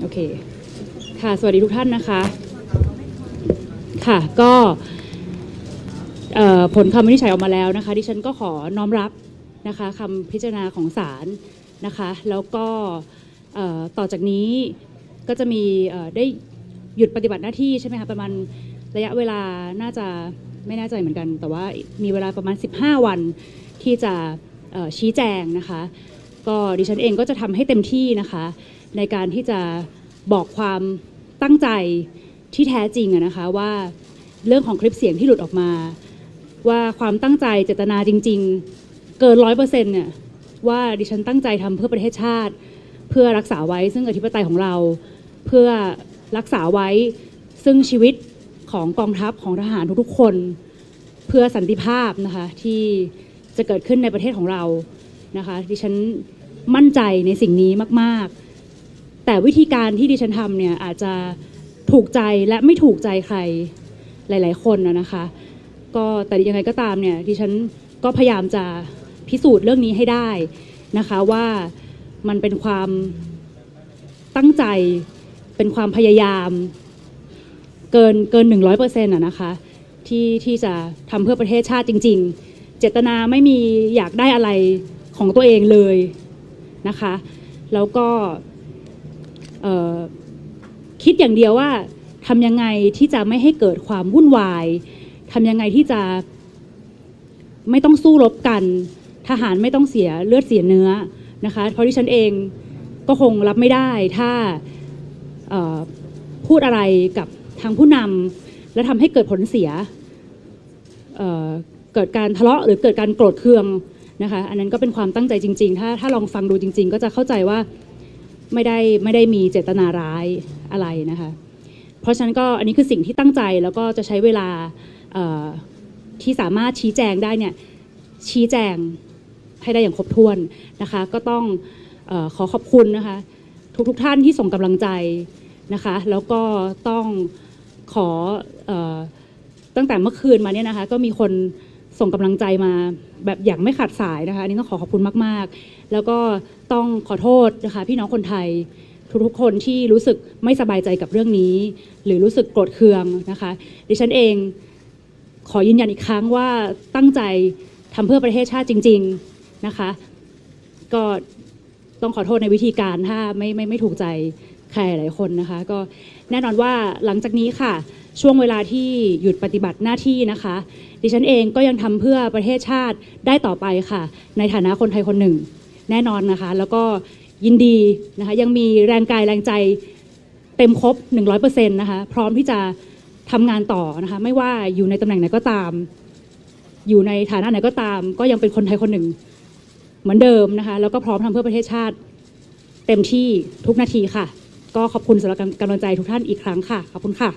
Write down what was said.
โอเค ค่ะ สวัสดีทุกท่านนะคะ ค่ะ ก็ผลคำวินิจฉัยออกมาแล้วนะคะ ดิฉันก็ขอน้อมรับนะคะคำพิจารณาของศาลนะคะ แล้วก็ต่อจากนี้ก็จะมีได้หยุดปฏิบัติหน้าที่ใช่ไหมคะประมาณระยะเวลาน่าจะไม่แน่ใจเหมือนกัน แต่ว่ามีเวลาประมาณ 15 วันที่จะชี้แจงนะคะ ก็ดิฉันเองก็จะทำให้เต็มที่นะคะ ในการที่จะบอกความตั้งใจที่แท้จริงนะคะว่าเรื่องของคลิปเสียงที่หลุดออกมา ว่าความตั้งใจเจตนาจริง ๆ เกินร้อยเปอร์เซ็นต์เนี่ยว่าดิฉันตั้งใจทำเพื่อประเทศชาติ เพื่อรักษาไว้ซึ่งอธิปไตยของเรา เพื่อรักษาไว้ซึ่งชีวิตของกองทัพของทหารทุกๆคน เพื่อสันติภาพนะคะที่จะเกิดขึ้นในประเทศของเรานะคะดิฉันมั่นใจในสิ่งนี้มาก ๆ แต่วิธีการที่ดิฉันทำเนี่ยอาจจะถูกใจและไม่ถูกใจใครหลาย ๆ คนนะนะคะ ก็แต่ยังไงก็ตามเนี่ยดิฉันก็พยายามจะพิสูจน์เรื่องนี้ให้ได้นะคะว่ามันเป็นความตั้งใจเป็นความพยายาม เกินเกินหนึ่งร้อยเปอร์เซ็นต์อะนะคะที่ที่จะทำเพื่อประเทศชาติจริง ๆ เจตนาไม่มีอยากได้อะไรของตัวเองเลยนะคะ แล้วก็ คิดอย่างเดียวว่าทำยังไงที่จะไม่ให้เกิดความวุ่นวายทำยังไงที่จะไม่ต้องสู้รบกัน ทหารไม่ต้องเสียเลือดเสียเนื้อนะคะ เพราะที่ฉันเองก็คงรับไม่ได้ถ้าพูดอะไรกับทางผู้นำและทำให้เกิดผลเสียเเกิดการทะเลาะหรือเกิดการโกรธเคืองนะคะ อันนั้นก็เป็นความตั้งใจจริง ๆ ถ้าถ้าลองฟังดูจริง ๆ ก็จะเข้าใจว่า ไม่ได้ไม่ได้มีเจตนาร้ายอะไรนะคะ เพราะฉะนั้นก็อันนี้คือสิ่งที่ตั้งใจแล้วก็จะใช้เวลาที่สามารถชี้แจงได้เนี่ยชี้แจงให้ได้อย่างครบถ้วนนะคะ ก็ต้องออขอขอบคุณนะคะ ทุกๆทท่านที่ส่งกำลังใจนะคะ แล้วก็ต้องขออตั้งแต่เมื่อคืนมาเนี่ยนะคะ ก็มีคน ส่งกำลังใจมาแบบอย่างไม่ขาดสายนะคะ อันนี้ต้องขอขอบคุณมาก ๆ แล้วก็ต้องขอโทษนะคะพี่น้องคนไทยทุกๆคนที่รู้สึกไม่สบายใจกับเรื่องนี้ หรือรู้สึกโกรธเคืองนะคะ ดิฉันเองขอยืนยันอีกครั้งว่าตั้งใจทำเพื่อประเทศชาติจริง ๆนะคะ ก็ต้องขอโทษในวิธีการถ้าไม่ไม่ไม่ถูกใจใครหลายคนนะคะ ก็แน่นอนว่าหลังจากนี้ค่ะ ช่วงเวลาที่หยุดปฏิบัติหน้าที่นะคะ ดิฉันเองก็ยังทำเพื่อประเทศชาติได้ต่อไปค่ะ ในฐานะคนไทยคนหนึ่ง แน่นอนนะคะ แล้วก็ยินดีนะคะยังมีแรงกายแรงใจเต็มครบ 100%นะคะพร้อมที่จะทำงานต่อนะคะไม่ว่าอยู่ในตำแหน่งไหนก็ตาม อยู่ในฐานะไหนก็ตาม ก็ยังเป็นคนไทยคนหนึ่ง เหมือนเดิมนะคะแล้วก็พร้อมทำเพื่อประเทศชาติ เต็มที่ทุกนาทีค่ะ ก็ขอบคุณสำหรับกำลังใจทุกท่านอีกครั้งค่ะ ขอบคุณค่ะ